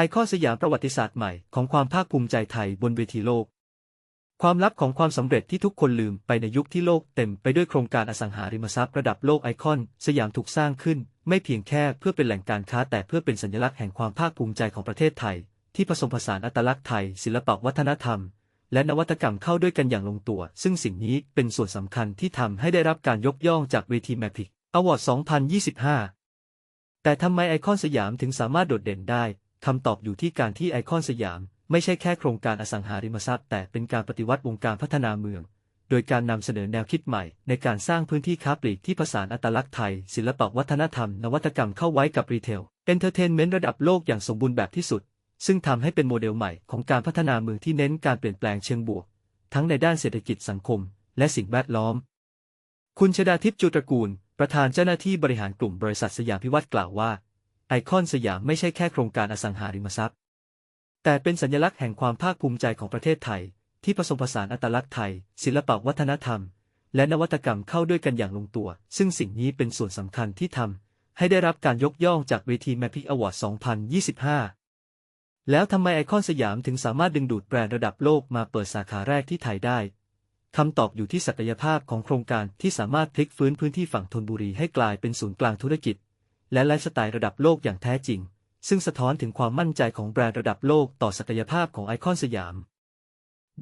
ไอคอนสยามประวัติศาสตร์ใหม่ของความภาคภูมิใจไทยบนเวทีโลก ความลับของความสำเร็จที่ทุกคนลืมไปในยุคที่โลกเต็มไปด้วยโครงการอสังหาริมทรัพย์ระดับโลกไอคอนสยามถูกสร้างขึ้น ไม่เพียงแค่เพื่อเป็นแหล่งการค้าแต่เพื่อเป็นสัญลักษณ์แห่งความภาคภูมิใจของประเทศไทย ที่ผสมผสานอัตลักษณ์ไทย ศิลปวัฒนธรรม และนวัตกรรมเข้าด้วยกันอย่างลงตัว ซึ่งสิ่งนี้เป็นส่วนสำคัญที่ทำให้ได้รับการยกย่องจากเวทีแมพิกอวอร์ด 2025 แต่ทำไมไอคอนสยามถึงสามารถโดดเด่นได้ คำตอบอยู่ที่การที่ไอคอนสยาม ไม่ใช่แค่โครงการอสังหาริมทรัพย์ แต่เป็นการปฏิวัติวงการพัฒนาเมือง โดยการนำเสนอแนวคิดใหม่ ในการสร้างพื้นที่ค้าปลีกที่ผสานอัตลักษณ์ไทย ศิลปวัฒนธรรม นวัตกรรมเข้าไว้กับรีเทลเอนเตอร์เทนเมนต์ระดับโลกอย่างสมบูรณ์แบบที่สุด ซึ่งทำให้เป็นโมเดลใหม่ของการพัฒนาเมืองที่เน้นการเปลี่ยนแปลงเชิงบวก ทั้งในด้านเศรษฐกิจสังคม และสิ่งแวดล้อม คุณชดาทิพย์จุตระกูล ประธานเจ้าหน้าที่บริหารกลุ่มบริษัทสยามพิวัตรกล่าวว่า ไอคอนสยามไม่ใช่แค่โครงการอสังหาริมทรัพย์ แต่เป็นสัญลักษณ์แห่งความภาคภูมิใจของประเทศไทย ที่ผสมผสานอัตลักษณ์ไทย ศิลปวัฒนธรรม และนวัตกรรมเข้าด้วยกันอย่างลงตัว ซึ่งสิ่งนี้เป็นส่วนสำคัญที่ทำให้ได้รับการยกย่องจากเวที Mapping Award 2025 แล้วทำไมไอคอนสยามถึงสามารถดึงดูดแบรนด์ระดับโลกมาเปิดสาขาแรกที่ไทยได้คำตอบอยู่ที่ศักยภาพของโครงการที่สามารถพลิกฟื้นพื้นที่ฝั่งธนบุรีให้กลายเป็นศูนย์กลางธุรกิจ และไลฟ์สไตล์ระดับโลกอย่างแท้จริง ซึ่งสะท้อนถึงความมั่นใจของแบรนด์ระดับโลกต่อศักยภาพของไอคอนสยาม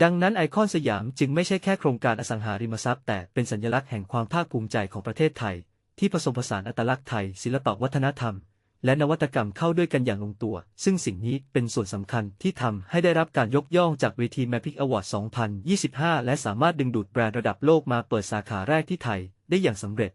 ดังนั้นไอคอนสยามจึงไม่ใช่แค่โครงการอสังหาริมทรัพย์ แต่เป็นสัญลักษณ์แห่งความภาคภูมิใจของประเทศไทย ที่ผสมผสานอัตลักษณ์ไทย ศิลปวัฒนธรรม และนวัตกรรมเข้าด้วยกันอย่างลงตัว ซึ่งสิ่งนี้เป็นส่วนสำคัญที่ทำให้ได้รับการยกย่องจากเวที Mapping Award 2025 และสามารถดึงดูดแบรนด์ระดับโลกมาเปิดสาขาแรกที่ไทยได้อย่างสำเร็จ